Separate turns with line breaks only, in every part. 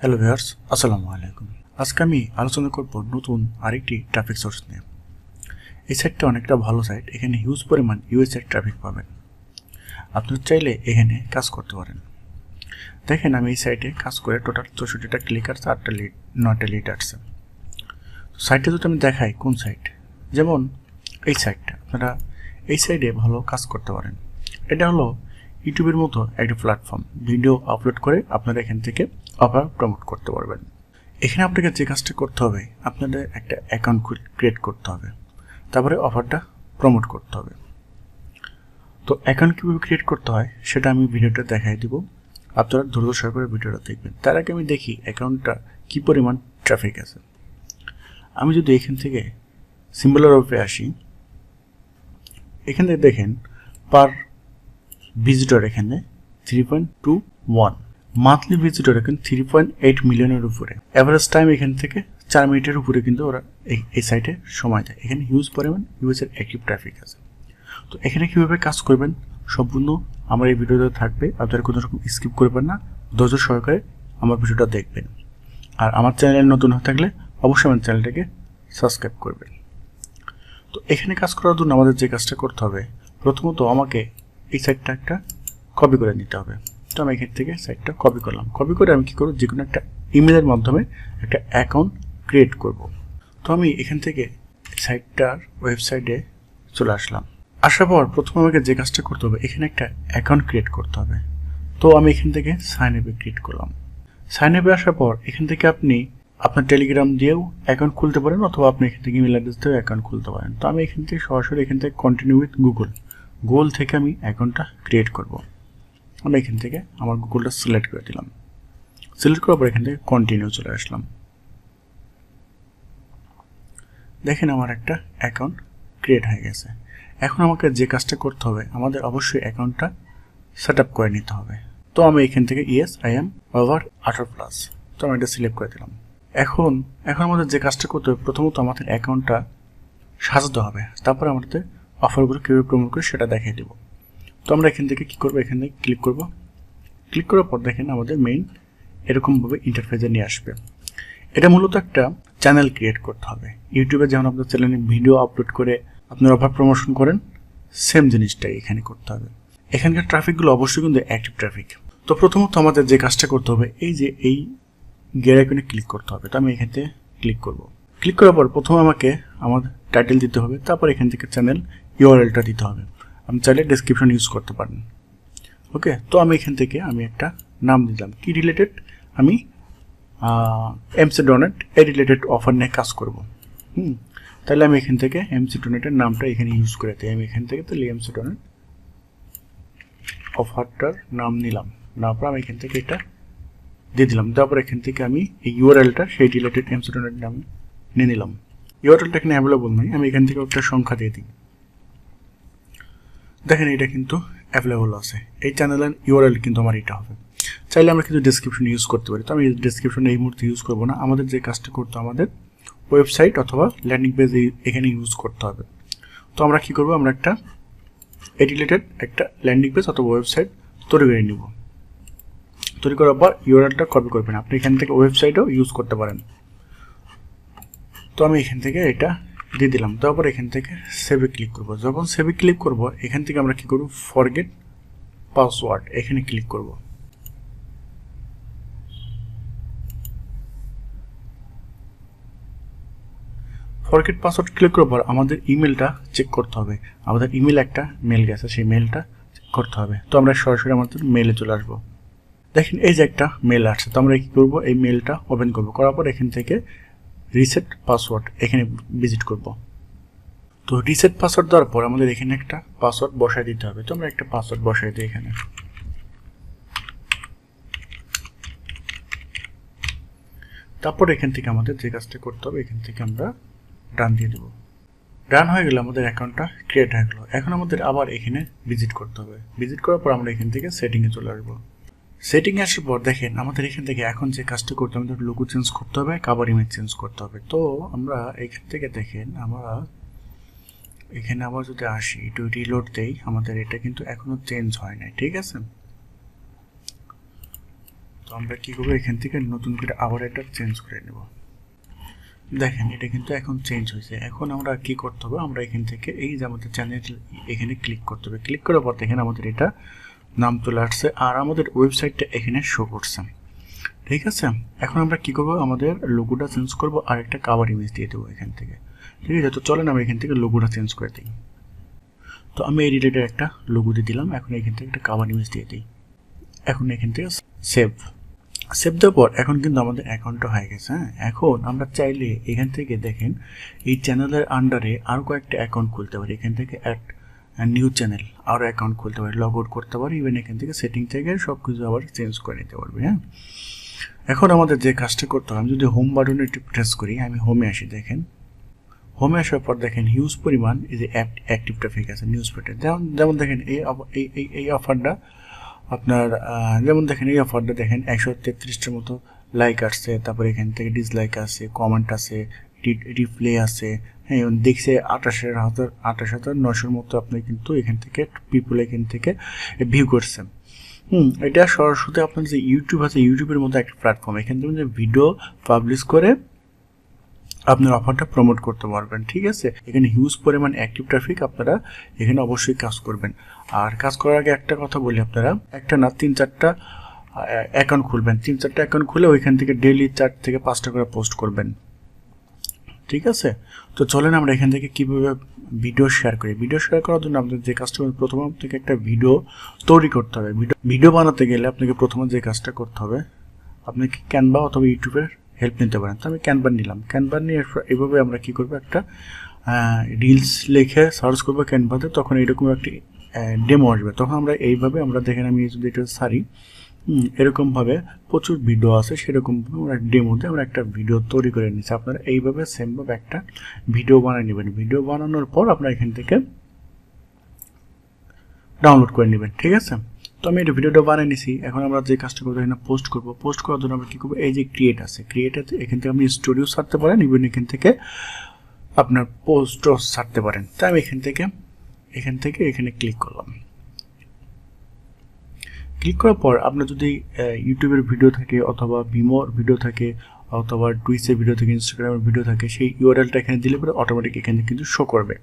Hello viewers আসসালামু আলাইকুম। আজকে আমি আলোচনা করব নতুন আরেকটি ট্রাফিক সোর্স নিয়ে। এই সাইটটা অনেকটা ভালো সাইট এখানে হিউজ পরিমাণ ইউএস এর ট্রাফিক পাবেন। আপনারা চাইলে এখানে কাজ করতে পারেন। দেখেন আমি এই সাইটে কাজ করে টোটাল চৌষট্টিটা ক্লিক আসছে আটটা লিড নয়টা লিড আসছে সাইটটা যদি আমি দেখাই কোন সাইট যেমন এই সাইটটা আপনারা এই সাইডে ভালো কাজ করতে পারেন। এটা হলো ইউটিউবের মতো একটা প্ল্যাটফর্ম ভিডিও আপলোড করে আপনারা এখান থেকে অফার প্রমোট করতে পারবেন। এখানে আপনাকে যে কাজটা করতে হবে, আপনাদের একটা অ্যাকাউন্ট ক্রিয়েট করতে হবে। তারপরে অফারটা প্রমোট করতে হবে। তো অ্যাকাউন্ট কীভাবে ক্রিয়েট করতে হয়, সেটা আমি ভিডিওটা দেখাই দিব। আপনারা ধৈর্য সহকারে ভিডিওটা দেখবেন। তার আগে আমি দেখি অ্যাকাউন্টটা কী পরিমাণ ট্রাফিক আছে। আমি যদি এখান থেকে সিম্বলার রূপে আসি, এখানে দেখেন পার ভিজিটর এখানে three point two one monthly visitor এখানে থ্রি পয়েন্ট এইট মিলিয়নের উপরে। অ্যাভারেজ টাইম এখান থেকে চার মিনিটের উপরে কিন্তু ওরা এই সাইটে সময় দেয়। এখানে হিউজ পরিমাণ ইউএসের অ্যাক্টিভ ট্রাফিক আছে। তো এখানে কীভাবে কাজ করবেন সম্পূর্ণ আমার এই ভিডিওতে থাকবে। আপনারা কোনো রকম স্কিপ করবেন না। ধৈর্য সহকারে আমার ভিডিওটা দেখবেন। আর আমার চ্যানেলে নতুন হয়ে থাকলে অবশ্যই আমার চ্যানেলটাকে সাবস্ক্রাইব করবেন। তো এখানে কাজ করার জন্য আমাদের যে কাজটা করতে হবে, প্রথমত আমাকে এই সাইডটা একটা কপি করে নিতে হবে। তো আমি এখান থেকে সাইটটা কপি করলাম। কপি করে আমি কী করব? যে কোনো একটা ইমেলের মাধ্যমে একটা অ্যাকাউন্ট ক্রিয়েট করব। তো আমি এখান থেকে সাইটটার ওয়েবসাইটে চলে আসলাম। আসার পর প্রথম আমাকে যে কাজটা করতে হবে, এখানে একটা অ্যাকাউন্ট ক্রিয়েট করতে হবে। তো আমি এখান থেকে সাইন আপে ক্রিয়েট করলাম। সাইন আপে আসার পর এখান থেকে আপনি আপনার টেলিগ্রাম দিয়েও অ্যাকাউন্ট খুলতে পারেন, অথবা আপনি এখান থেকে ইমেল অ্যাড্রেস দিয়েও অ্যাকাউন্ট খুলতে পারেন। তো আমি এখান থেকে সরাসরি এখান থেকে কন্টিনিউ উইথ গুগল গুগল থেকে আমি অ্যাকাউন্টটা ক্রিয়েট করব। আমি এখান থেকে আমার গুগলটা সিলেক্ট করে দিলাম। সিলেক্ট করার পর এখান থেকে কন্টিনিউ চলে আসলাম। দেখেন আমার একটা অ্যাকাউন্ট ক্রিয়েট হয়ে গেছে। এখন আমাকে যে কাজটা করতে হবে, আমাদের অবশ্যই অ্যাকাউন্টটা সেট আপ করে নিতে হবে। তো আমি এখান থেকে ইয়েস আই এম ওভার আঠারো প্লাস তো আমি এটা সিলেক্ট করে দিলাম। এখন এখন আমাদের যে কাজটা করতে হবে, প্রথমত আমাদের অ্যাকাউন্টটা সাজাতে হবে। তারপরে আমাদের অফারগুলো কীভাবে প্রমোট করে সেটা দেখিয়ে দেবো। তো আমরা এখান থেকে কী করব? এখান থেকে ক্লিক করব। ক্লিক করার পর দেখেন আমাদের মেইন এরকমভাবে ইন্টারফেসে নিয়ে আসবে। এটা মূলত একটা চ্যানেল ক্রিয়েট করতে হবে। ইউটিউবে যেমন আপনার চ্যানেলে ভিডিও আপলোড করে আপনার অফার প্রমোশন করেন সেম জিনিসটাই এখানে করতে হবে। এখানকার ট্রাফিকগুলো অবশ্যই কিন্তু অ্যাক্টিভ ট্রাফিক তো প্রথমত আমাদের যে কাজটা করতে হবে, এই যে এই গিয়ার ক্লিক করতে হবে। তো আমি এখান ক্লিক করব। ক্লিক করার পর প্রথম আমাকে আমার টাইটেল দিতে হবে, তারপর এখান থেকে চ্যানেল ইউআরএলটা দিতে হবে। আপনি চাইলে ডেসক্রিপশন ইউজ করতে পারেন। ওকে তো আমি এখান থেকে আমি একটা নাম দিলাম। কি রিলেটেড আমি MC donate a related offer নিয়ে কাজ করব। হুম, তাহলে আমি এখান থেকে এমসি ডোনেটের নামটা এখানে ইউজ করে দিই। আমি এখান থেকে তাহলে এমসি ডোনেট অফারটার নাম নিলাম। নেওয়ার পর আমি এখান থেকে এটা দিয়ে দিলাম। তারপর এখান থেকে আমি এই ইউআরএলটা সেই রিলেটেড এমসি ডোনেট নাম নিয়ে নিলাম ইউআরএলটা এখানে অ্যাভেলেবল নয়, আমি এখান থেকে একটা সংখ্যা দিয়ে দিই। দেখেন এটা কিন্তু অ্যাভেলেবল আছে। এই চ্যানেলের ইউআরএল কিন্তু আমার এটা হবে। চাইলে আমরা কিন্তু ডিসক্রিপশন ইউজ করতে পারি। তো আমি ডিসক্রিপশন এই মুহূর্তে ইউজ করব না। আমাদের যে কাজটা করতে আমাদের ওয়েবসাইট অথবা ল্যান্ডিং পেজ এখানে ইউজ করতে হবে। তো আমরা কি করব? আমরা একটা এই রিলেটেড একটা ল্যান্ডিং পেজ অথবা ওয়েবসাইট তৈরি করে নিব। তৈরি করার পর ইউআরএলটা কপি করবেন আপনি এখান থেকে ওয়েবসাইটও ইউজ করতে পারেন। তো আমি এখান থেকে এটা দিয়ে দিলাম। তারপর এখান থেকে সেভে ক্লিক করব। যখন সেভে ক্লিক করব, এখান থেকে আমরা কি করব? ফরগেট পাসওয়ার্ড এখানে ক্লিক করব। ফরগেট পাসওয়ার্ড ক্লিক করার পর আমাদের ইমেলটা চেক করতে হবে। আমাদের ইমেল একটা মেল গেছে, সেই মেলটা চেক করতে হবে। তো আমরা সরাসরি আমাদের মেলে চলে আসব। দেখেন এই যে একটা মেল আসছে। তো আমরা কী করব? এই মেলটা ওপেন করব। করার পর এখান থেকে রিসেট পাসওয়ার্ড এখানে ভিজিট করব। তো রিসেট পাসওয়ার্ড দেওয়ার পর আমাদের এখানে একটা পাসওয়ার্ড বসায় দিতে হবে। তো আমরা একটা পাসওয়ার্ড বসাই দিই এখানে। তারপর এখান থেকে আমাদের যে কাজটা করতে হবে, এখান থেকে আমরা ডান দিয়ে দেবো। ডান হয়ে গেলে আমাদের অ্যাকাউন্টটা ক্রিয়েট হয়ে গেলো। এখন আমাদের আবার এখানে ভিজিট করতে হবে। ভিজিট করার পর আমরা এখান থেকে সেটিংয়ে চলে আসব। সেটিংয়ে আসার পর দেখেন, আমাদের এখান থেকে এখন যে কাজটা করতে হবে আমাদের লোগো চেঞ্জ করতে হবে কাভার ইমেজ চেঞ্জ করতে হবে। তো আমরা এখান থেকে দেখেন, আমরা এখানে আবার যদি আসি, একটু রিলোড দেই, আমাদের এটা কিন্তু এখনও চেঞ্জ হয় নাই, ঠিক আছে? তো আমরা কী করব, এখান থেকে নতুন করে আবার এটা চেঞ্জ করে নেব। দেখেন, এটা কিন্তু এখন চেঞ্জ হয়েছে। এখন আমরা কি করতে হবে, আমরা এখান থেকে এই যে আমাদের চ্যানেল এখানে ক্লিক করতে হবে। ক্লিক করার পর দেখেন, আমাদের এটা নাম চলে আসছে, আর আমাদের ওয়েবসাইটটা এখানে শো করছে। ঠিক আছে? এখন আমরা কি করব? আমাদের লোগোটা চেঞ্জ করব, আর একটা কাভার ইমেজ দিয়ে দেবো এখান থেকে। ঠিক আছে? তো চলেন আমি এখান থেকে লোগোটা চেঞ্জ করে দিই। তো আমি এই রিলেটেড একটা লোগো দিয়ে দিলাম, এখন এখান থেকে একটা কাভার ইমেজ দিয়ে দিই। এখন এখান থেকে সেভ সেভ দেওয়ার পর এখন কিন্তু আমাদের অ্যাকাউন্টটা হয়ে গেছে হ্যাঁ? এখন আমরা চাইলে এখান থেকে দেখেন, এই চ্যানেলের আন্ডারে আরও কয়েকটা অ্যাকাউন্ট খুলতে পারি। এখান থেকে অ্যাড নিউ চ্যানেল আরও অ্যাকাউন্ট খুলতে পারি লগ আউট করতে পারি ইভেন এখান থেকে সেটিং থেকে সব কিছু আবার চেঞ্জ করে নিতে পারবে হ্যাঁ? এখন আমাদের যে কাজটা করতে হবে, আমি যদি হোম বাটনে একটু প্রেস করি, আমি হোমে আসি, দেখেন। হোমে আসার পর দেখেন হিউজ পরিমাণ এই যে অ্যাক্টিভ ট্রাফিক আছে নিউজ পেটে যেমন যেমন দেখেন এই এই অফারটা আপনার যেমন দেখেন এই অফারটা দেখেন একশো তেত্রিশটার মতো লাইক আসছে, তারপরে এখান থেকে ডিসলাইক আছে কমেন্ট আছে রিপ্লে আছে। হ্যাঁ দেখছে আঠাশের হাজার আঠাশ হাজার নশোর মতো আপনি কিন্তু এখান থেকে পিপুল এখান থেকে ভিউ করছেন। হুম, এটা সরাসরি আপনার যে ইউটিউব আছে ইউটিউবের মতো একটা প্ল্যাটফর্ম এখান থেকে ভিডিও পাবলিশ করে আপনার অফারটা প্রমোট করতে পারবেন, ঠিক আছে? এখানে হিউজ পরিমাণ অ্যাক্টিভ ট্রাফিক আপনারা এখানে অবশ্যই কাজ করবেন। আর কাজ করার আগে একটা কথা বলি আপনারা। একটা না, তিন চারটা অ্যাকাউন্ট খুলবেন। তিন চারটা অ্যাকাউন্ট খুলে ওইখান থেকে ডেলি চার থেকে পাঁচটা করে পোস্ট করবেন। ঠিক আছে? তো চলেন আমরা এখান থেকে কীভাবে ভিডিও শেয়ার করি। ভিডিও শেয়ার করার জন্য আপনাদের যে কাজটা প্রথমে আপনাকে একটা ভিডিও তৈরি করতে হবে। ভিডিও বানাতে গেলে আপনাকে প্রথমে যে কাজটা করতে হবে আপনাকে ক্যানভা অথবা ইউটিউবের হেল্প নিতে পারেন। তো আমি ক্যানভা নিলাম। ক্যানভা নিয়ে এভাবে আমরা কী করব? একটা রিলস লিখে সার্চ করব ক্যানভাতে তখন এরকম একটি ডেমো আসবে। তখন আমরা এইভাবে আমরা দেখেন আমি যদি এটা সারি এরকমভাবে প্রচুর ভিডিও আছে, সেরকমভাবে আমরা ডেমোতে আমরা একটা ভিডিও তৈরি করে নিচ্ছি। আপনারা এইভাবে সেমভাবে একটা ভিডিও বানিয়ে নেবেন। ভিডিও বানানোর পর আপনারা এখান থেকে ডাউনলোড করে নেবেন, ঠিক আছে? তো আমি এটা ভিডিওটা বানিয়ে নিছি। এখন আমরা যে কাজটা করব, এখানে পোস্ট করব। পোস্ট করার জন্য আমরা কী করব? এই যে ক্রিয়েট আছে। ক্রিয়েটাতে এখান থেকে আপনি স্টুডিও ছাড়তে পারেন ইভেন এখান থেকে আপনার পোস্টও ছাড়তে পারেন। তাই আমি এখান থেকে এখান থেকে এখানে ক্লিক করলাম। ক্লিক করার পর আপনার যদি ইউটিউবের ভিডিও থাকে অথবা ভিমোর ভিডিও থাকে অথবা টুইসের ভিডিও থাকে ইনস্টাগ্রামের ভিডিও থাকে, সেই ইউআরএলটা এখানে দিলে পরে অটোমেটিক এখানে কিন্তু শো করবে।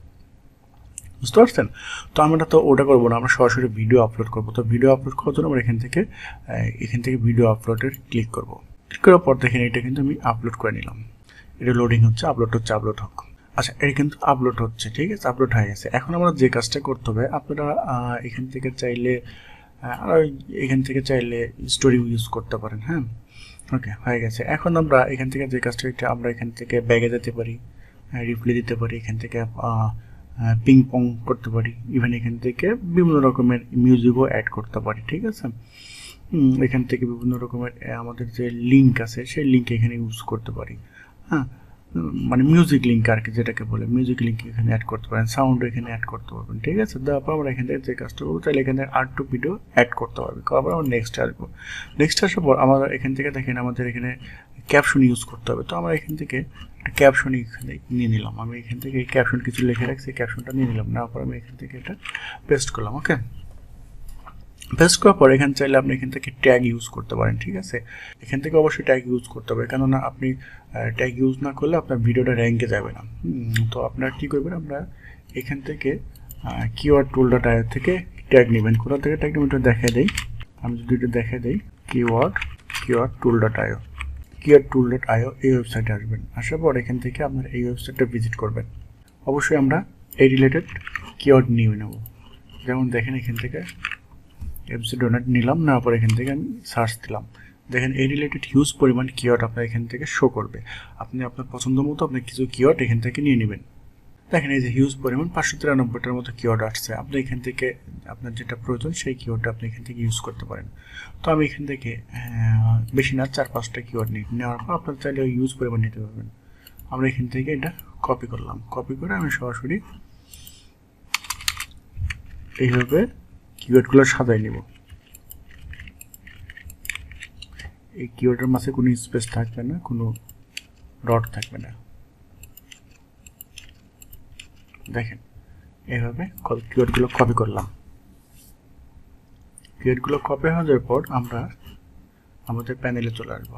বুঝতে পারছেন? তো আমরা তো ওটা করব না, আমরা সরাসরি ভিডিও আপলোড করব। তো ভিডিও আপলোড করার জন্য আমরা এখান থেকে এখান থেকে ভিডিও আপলোডের ক্লিক করব। ক্লিক করার পর দেখেন এটা কিন্তু আমি আপলোড করে নিলাম। এটা লোডিং হচ্ছে আপলোড হচ্ছে আপলোড হোক। আচ্ছা এটা কিন্তু আপলোড হচ্ছে, ঠিক আছে? আপলোড হয়ে গেছে। এখন আমরা যে কাজটা করতে হবে, আপনারা এখান থেকে চাইলে আর এখান থেকে চাইলে স্টোরি ইউজ করতে পারেন হ্যাঁ? ওকে হয়ে গেছে। এখন আমরা এখান থেকে যে কাজটা আমরা এখান থেকে ব্যাগে যেতে পারি রিপ্লে দিতে পারি, এখান থেকে পিং পং করতে পারি ইভেন এখান থেকে বিভিন্ন রকমের মিউজিকও অ্যাড করতে পারি, ঠিক আছে? এখান থেকে বিভিন্ন রকমের, আমাদের যে লিঙ্ক আছে, সেই লিঙ্ক এখানে ইউজ করতে পারি হ্যাঁ? মানে মিউজিক লিঙ্ক আর কি, যেটাকে বলে মিউজিক লিঙ্ক এখানে অ্যাড করতে পারেন সাউন্ড এখানে অ্যাড করতে পারবেন, ঠিক আছে? তারপর আমরা এখান থেকে যে কাজটা করব, তাহলে এখানে আর্ট টু ভিডিও অ্যাড করতে পারবে তারপর আমরা নেক্সট আসব। নেক্সট আসার পর আমরা এখান থেকে দেখেন আমাদের এখানে ক্যাপশন ইউজ করতে হবে। তো আমরা এখান থেকে একটা ক্যাপশন এখানে নিয়ে নিলাম। আমি এখান থেকে ক্যাপশন কিছু লিখে রাখছি ক্যাপশনটা নিয়ে নিলাম। নেওয়ার পর আমি এখান থেকে এটা পেস্ট করলাম ওকে পেস্ট করার পর এখানে চাইলে আপনি এখান থেকে ট্যাগ ইউজ করতে পারেন, ঠিক আছে? এখান থেকে অবশ্যই ট্যাগ ইউজ করতে হবে, কেননা আপনি ট্যাগ ইউজ না করলে আপনার ভিডিওটা র্যাঙ্কে যাবে না। তো আপনার কী করবেন আমরা এখান থেকে কিওয়ার্ড টুল ডাটা থেকে ট্যাগ নেবেন। কোথা থেকে ট্যাগ নেবেন দেখা দেই। আমি যদি এটা দেখা দেই keyword keyword tool dot IO keyword tool dot IO এই ওয়েবসাইটে আসবেন। আসার পর এখান থেকে আপনার এই ওয়েবসাইটটা ভিজিট করবেন। অবশ্যই আমরা এই রিলেটেড কিওয়ার্ড নিয়ে নেব। যেমন দেখেন এখান থেকে এফসি ডোনেট নিলাম না পর এখান থেকে আমি সার্চ দিলাম। দেখেন, এই রিলেটেড হিউজ পরিমাণ কিওয়ার্ড আপনার এখান থেকে শো করবে। আপনি আপনার পছন্দ মতো আপনি কিছু কিওয়ার্ড এখান থেকে নিয়ে নেবেন। দেখেন, এই যে হিউজ পরিমাণ পাঁচশো তিরানব্বইটার মতো কিওয়ার্ড আসছে। আপনি এখান থেকে, আপনার যেটা প্রয়োজন সেই কিওয়ার্ডটা আপনি এখান থেকে ইউজ করতে পারেন। তো আমি এখান থেকে বেশি না, চার পাঁচটা কিওয়ার্ড নিই। নেওয়ার পর আপনার চাইলে ইউজ পরিমাণ নিতে পারবেন। আমরা এখান থেকে এটা কপি করলাম। কপি করে আমি সরাসরি এইভাবে কিওয়ার্ডগুলো সাজাই নেব। এই কিওয়ার্ডের মাঝে কোনো স্পেস থাকবে না, কোনো ডট থাকবে না। দেখেন, এভাবে কিওয়ার্ডগুলো কপি করলাম। কিওয়ার্ডগুলো কপি হয়ে যাওয়ার পর আমরা আমাদের প্যানেলে চলে আসব।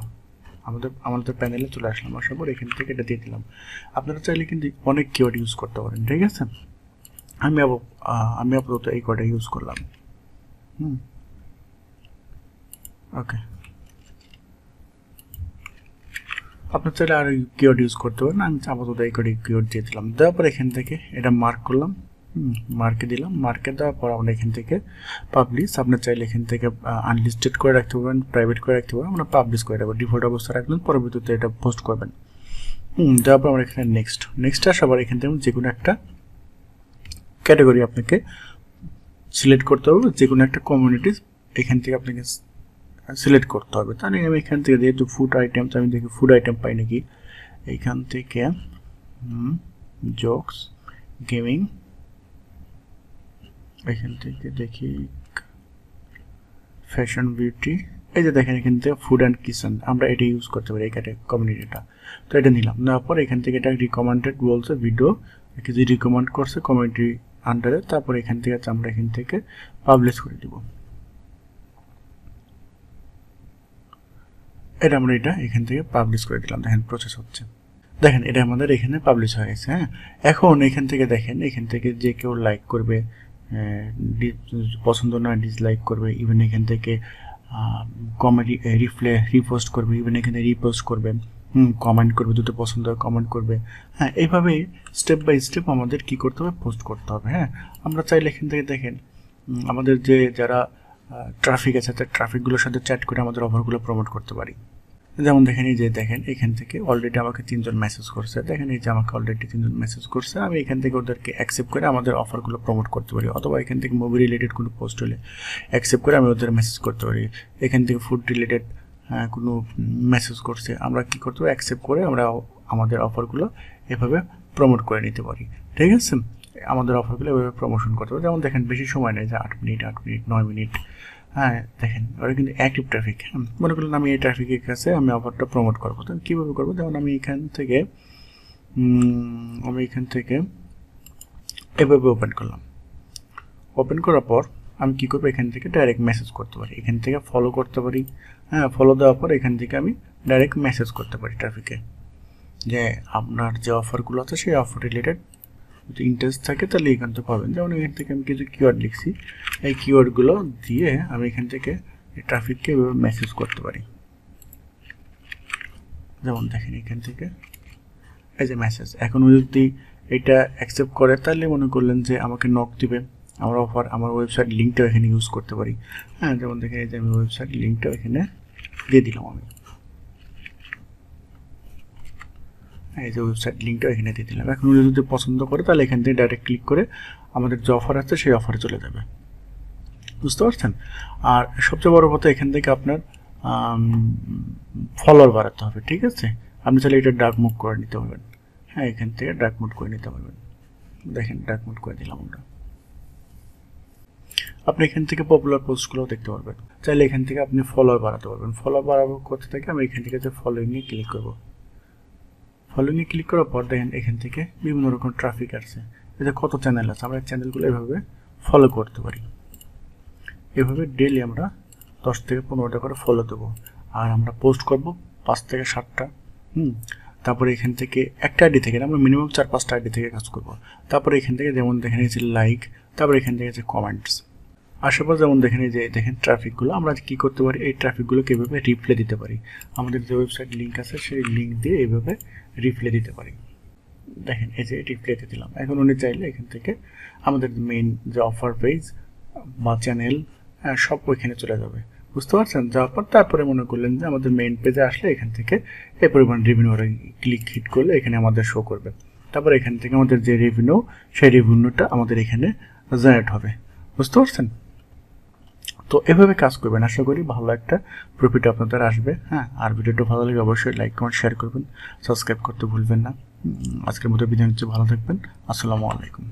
আমাদের আমাদের প্যানেলে চলে আসলাম, আসার পর এখান থেকে এটা দিয়ে দিলাম। আপনারা চাইলে কিন্তু অনেক কিওয়ার্ড ইউজ করতে পারেন, ঠিক আছে? আমি আমি আপাতত এই কটা ইউজ করলাম। হুম? ওকে আপনার চাইলে আর কিওয়ার্ড ইউজ করতে পারেন। আমি আপাতত এই কটি কিওয়ার্ড দিয়ে দিলাম। দেওয়ার পর এখান থেকে এটা মার্ক করলাম। মার্কে দিলাম। মার্কে দেওয়ার পর আমরা এখান থেকে পাবলিশ আপনার চাইলে এখান থেকে আনলিস্টেড করে রাখতে পারবেন প্রাইভেট করে রাখতে পারবেন আমরা পাবলিশ করে রাখব ডিফল্ট অবস্থা রাখবেন পরবর্তীতে এটা পোস্ট করবেন। হুম, দেওয়ার পর আমরা এখানে নেক্সট নেক্সট আসা আবার এখান থেকে যে কোনো একটা ক্যাটাগরি আপনাকে সিলেক্ট করতে হবে যে কোনো একটা কমিউনিটি এখান থেকে আপনাকে সিলেক্ট করতে হবে। তাহলে আমি এখান থেকে যেহেতু ফুড আইটেম আমি দেখি ফুড আইটেম পাই নাকি? এখান থেকে জোকস গেমিং এখান থেকে দেখি ফ্যাশন বিউটি এই যে দেখেন এখান থেকে ফুড অ্যান্ড কিচেন আমরা এটা ইউজ করতে পারি এই কমিউনিটিটা তো এটা নিলাম, নেওয়ার পর এখান থেকে এটা রিকমেন্ডেড বলছে ভিডিও কিছু রিকমেন্ড করছে কমিউনিটি আন্ডারে তারপর এখান থেকে আমরা এখান থেকে পাবলিশ করে দিব। এটা আমরা এটা এখান থেকে পাবলিশ করে দিলাম, দেখেন প্রসেস হচ্ছে। দেখেন, এটা আমাদের এখানে পাবলিশ হয়ে গেছে হ্যাঁ? এখন এখান থেকে দেখেন, এখান থেকে যে কেউ লাইক করবে পছন্দ নয় ডিসলাইক করবে ইভেন এখান থেকে কমেডি রিপ্লে রিপোস্ট করবে ইভেন এখানে রিপোস্ট করবে। কমেন্ট করবে, দুটো পছন্দ হয় কমেন্ট করবে। হ্যাঁ এইভাবে স্টেপ বাই স্টেপ আমাদের কি করতে হবে পোস্ট করতে হবে হ্যাঁ? আমরা চাইলে এখান থেকে দেখেন আমাদের যে যারা ট্রাফিক আছে, তার ট্রাফিকগুলোর সাথে চ্যাট করে আমাদের অফারগুলো প্রমোট করতে পারি। যেমন দেখেন এই যে, দেখেন, এখান থেকে অলরেডি আমাকে তিনজন মেসেজ করছে। দেখেন এই যে, আমাকে অলরেডি তিনজন মেসেজ করছে। আমি এখান থেকে ওদেরকে অ্যাকসেপ্ট করে আমাদের অফারগুলো প্রমোট করতে পারি। অথবা এখান থেকে মুভি রিলেটেড কোনো পোস্ট হলে অ্যাকসেপ্ট করে আমি ওদের মেসেজ করতে পারি। এখান থেকে ফুড রিলেটেড কোনো মেসেজ করছে, আমরা কি করতে পারি? অ্যাকসেপ্ট করে আমরা আমাদের অফারগুলো এভাবে প্রমোট করে নিতে পারি। ঠিক আছে? আমাদের অফারগুলো এভাবে প্রমোশন করতে পারি। যেমন দেখেন, বেশি সময় নেই যে আট মিনিট আট মিনিট, নয় মিনিট। হ্যাঁ দেখেন, ওরা কিন্তু অ্যাক্টিভ ট্রাফিক হ্যাঁ। মনে করলেন আমি এই ট্রাফিকের কাছে আমি অফারটা প্রমোট করব। তো কীভাবে করব? যেমন আমি এখান থেকে আমি এখান থেকে এভাবে ওপেন করলাম। ওপেন করার পর আমি কী করব? এখান থেকে ডাইরেক্ট মেসেজ করতে পারি। এখান থেকে ফলো করতে পারি। হ্যাঁ ফলো দেওয়ার পর এখান থেকে আমি ডাইরেক্ট মেসেজ করতে পারি ট্রাফিকে যে আপনার যে অফারগুলো আছে, সেই অফার রিলেটেড যদি ইন্টারেস্ট থাকে, তাহলে এখান থেকে পাবেন। যেমন এখান থেকে আমি কিছু কিওয়ার্ড লিখছি। এই কিওয়ার্ডগুলো দিয়ে আমি এখান থেকে ট্রাফিককে এভাবে মেসেজ করতে পারি। যেমন দেখেন এখান থেকে এই যে মেসেজ এখন যদি এটা অ্যাকসেপ্ট করে, তাহলে মনে করলেন যে আমাকে নক দিবে। আমার অফার আমার ওয়েবসাইট লিঙ্কটা এখানে ইউজ করতে পারি। হ্যাঁ যেমন দেখেন এই যে আমি ওয়েবসাইট লিঙ্কটা এখানে দিয়ে দিলাম আমি। এই যে ওয়েবসাইট লিঙ্কটা এখানে দিয়ে দিলাম। এখন উনি যদি পছন্দ করে, তাহলে এখান থেকে ডাইরেক্ট ক্লিক করে আমাদের যে অফার আছে, সেই অফারে চলে যাবে। বুঝতে পারছেন? আর সবচেয়ে বড় কথা, এখান থেকে আপনার ফলোয়ার বাড়াতে হবে, ঠিক আছে? আপনি চাইলে এটা ডার্ক মুড করে নিতে পারবেন। হ্যাঁ এখান থেকে ডার্ক মুড করে নিতে পারবেন। দেখেন ডার্ক মুড করে দিলাম আমরা। আপনি এখান থেকে পপুলার পোস্টগুলো দেখতে পারবেন। চাইলে এখান থেকে আপনি ফলোয়ার বাড়াতে পারবেন। ফলোয়ার বাড়াবো কোথা থেকে? আমি এখান থেকে ফলোয়িংয়ে ক্লিক করব। ফলোইংয়ে ক্লিক করার পর দেখেন এখান থেকে বিভিন্ন রকম ট্রাফিক আসছে। এতে কত চ্যানেল আছে? আমরা চ্যানেলগুলো এভাবে ফলো করতে পারি। এভাবে ডেলি আমরা দশ থেকে পনেরোটা করে ফলো দেবো। আর আমরা পোস্ট করব পাঁচ থেকে সাতটা। হুম? তারপরে এখান থেকে একটা আইডি থেকে আমরা মিনিমাম চার পাঁচটা আইডি থেকে কাজ করব। তারপরে এখান থেকে যেমন দেখেন যে লাইক তারপরে এখান থেকে যে কমেন্টস আশেপাশে যেমন দেখেন এই যে দেখেন ট্রাফিকগুলো আমরা কি করতে পারি? এই ট্রাফিকগুলোকে এভাবে রিপ্লে দিতে পারি? আমাদের যে ওয়েবসাইট লিঙ্ক আছে, সেই লিঙ্ক দিয়ে এইভাবে রিপ্লে দিতে পারি। দেখেন, এই যে রিপ্লেতে দিলাম। এখন উনি চাইলে এখান থেকে আমাদের মেইন যে অফার পেজ বা চ্যানেল সব ওইখানে চলে যাবে। বুঝতে পারছেন? যাওয়ার পর তারপরে মনে করলেন যে আমাদের মেইন পেজে আসলে এখান থেকে এই পরিমাণ রেভিনিউ ক্লিক হিট করলে এখানে আমাদের শো করবে। তারপর এখান থেকে আমাদের যে রেভিনিউ সেই রেভিনিউটা আমাদের এখানে জেনারেট হবে। বুঝতে পারছেন? তো এভাবে কাজ করবেন। আশা করি ভালো একটা প্রফিট আপনাদের আসবে। হ্যাঁ আর ভিডিওটা ভালো লাগে অবশ্যই লাইক কমেন্ট শেয়ার করবেন। সাবস্ক্রাইব করতে ভুলবেন না। আজকের মতো বিদায় হচ্ছে ভালো থাকবেন। আসসালামু আলাইকুম।